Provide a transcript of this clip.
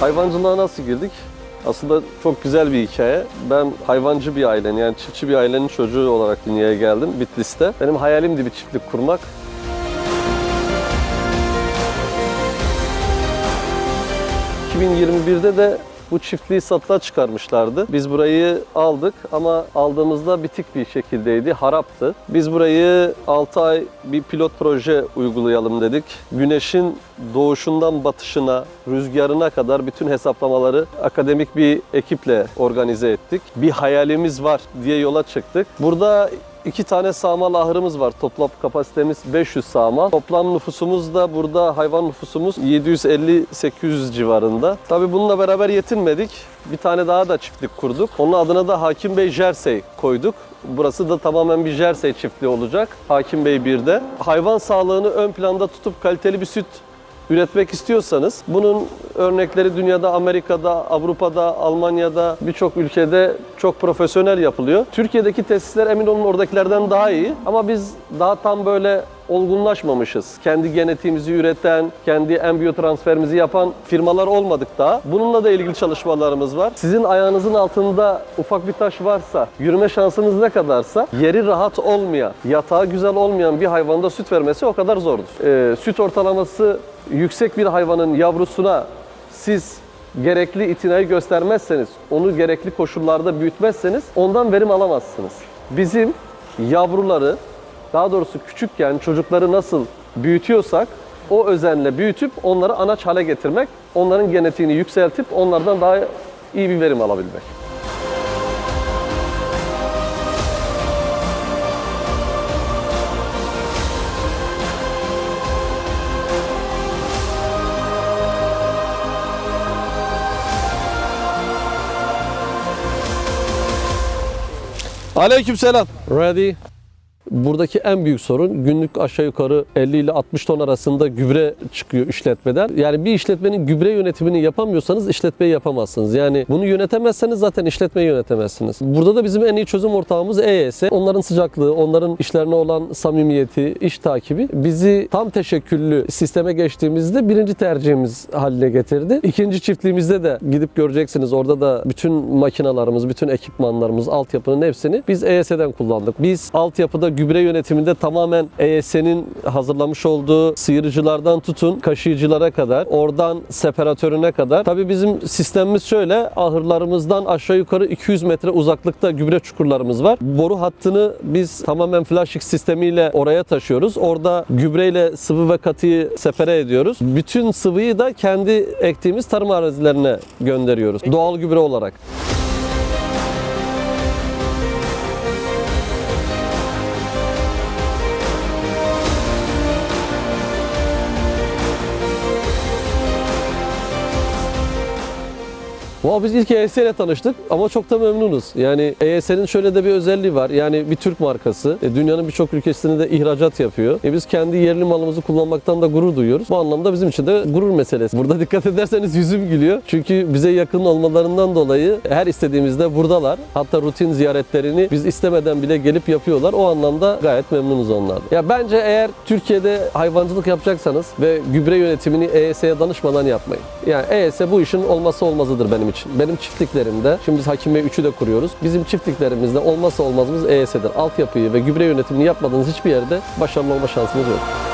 Hayvancılığa nasıl girdik? Aslında çok güzel bir hikaye. Ben hayvancı bir ailenin yani çiftçi bir ailenin çocuğu olarak dünyaya geldim Bitlis'te. Benim hayalimdi bir çiftlik kurmak. ...2021'de de bu çiftliği satılığa çıkarmışlardı. Biz burayı aldık ama aldığımızda bitik bir şekildeydi, haraptı. Biz burayı 6 ay bir pilot proje uygulayalım dedik. Güneşin doğuşundan batışına, rüzgarına kadar bütün hesaplamaları akademik bir ekiple organize ettik. Bir hayalimiz var diye yola çıktık. Burada İki tane sağmal ahırımız var. Toplam kapasitemiz 500 sağmal. Toplam nüfusumuz da burada hayvan nüfusumuz 750-800 civarında. Tabii bununla beraber yetinmedik. Bir tane daha da çiftlik kurduk. Onun adına da Hakim Bey Jersey koyduk. Burası da tamamen bir Jersey çiftliği olacak. Hakim Bey 1'de. Hayvan sağlığını ön planda tutup kaliteli bir süt üretmek istiyorsanız bunun örnekleri dünyada, Amerika'da, Avrupa'da, Almanya'da birçok ülkede çok profesyonel yapılıyor. Türkiye'deki tesisler emin olun oradakilerden daha iyi ama biz daha tam böyle olgunlaşmamışız. Kendi genetiğimizi üreten, kendi embriyo transferimizi yapan firmalar olmadık daha. Bununla da ilgili çalışmalarımız var. Sizin ayağınızın altında ufak bir taş varsa, yürüme şansınız ne kadarsa, yeri rahat olmayan, yatağı güzel olmayan bir hayvanda süt vermesi o kadar zordur. Ee, süt ortalaması yüksek bir hayvanın yavrusuna siz gerekli itinayı göstermezseniz, onu gerekli koşullarda büyütmezseniz ondan verim alamazsınız. Bizim yavruları daha doğrusu küçükken çocukları nasıl büyütüyorsak o özenle büyütüp onları anaç hale getirmek, onların genetiğini yükseltip onlardan daha iyi bir verim alabilmek. Aleykümselam. Ready. Buradaki en büyük sorun günlük aşağı yukarı 50 ile 60 ton arasında gübre çıkıyor işletmeden. Yani bir işletmenin gübre yönetimini yapamıyorsanız işletmeyi yapamazsınız. Yani bunu yönetemezseniz zaten işletmeyi yönetemezsiniz. Burada da bizim en iyi çözüm ortağımız EYS. Onların sıcaklığı, onların işlerine olan samimiyeti, iş takibi bizi tam teşekküllü sisteme geçtiğimizde birinci tercihimiz haline getirdi. İkinci çiftliğimizde de gidip göreceksiniz. Orada da bütün makinalarımız, bütün ekipmanlarımız, altyapının hepsini biz EYS'den kullandık. Biz altyapıda gübre yönetiminde tamamen EYS'nin hazırlamış olduğu sıyırıcılardan tutun kaşıyıcılara kadar, oradan separatörüne kadar. Tabii bizim sistemimiz şöyle, ahırlarımızdan aşağı yukarı 200 metre uzaklıkta gübre çukurlarımız var. Boru hattını biz tamamen flashing sistemiyle oraya taşıyoruz. Orada gübreyle sıvı ve katıyı separe ediyoruz. Bütün sıvıyı da kendi ektiğimiz tarım arazilerine gönderiyoruz. Doğal gübre olarak. Valla biz ilk EYS ile tanıştık ama çok da memnunuz. Yani EYS'nin şöyle de bir özelliği var. Yani bir Türk markası. E, dünyanın birçok ülkesinde de ihracat yapıyor. E, biz kendi yerli malımızı kullanmaktan da gurur duyuyoruz. Bu anlamda bizim için de gurur meselesi. Burada dikkat ederseniz yüzüm gülüyor. Çünkü bize yakın olmalarından dolayı her istediğimizde buradalar. Hatta rutin ziyaretlerini biz istemeden bile gelip yapıyorlar. O anlamda gayet memnunuz onlardan. Ya bence eğer Türkiye'de hayvancılık yapacaksanız ve gübre yönetimini EYS'ye danışmadan yapmayın. Yani EYS bu işin olmazsa olmazıdır benim için. Benim çiftliklerimde, şimdi biz Hakim Bey 3'ü de kuruyoruz. Bizim çiftliklerimizde olmazsa olmazımız EYS'dir. Altyapıyı ve gübre yönetimini yapmadığınız hiçbir yerde başarılı olma şansınız yok.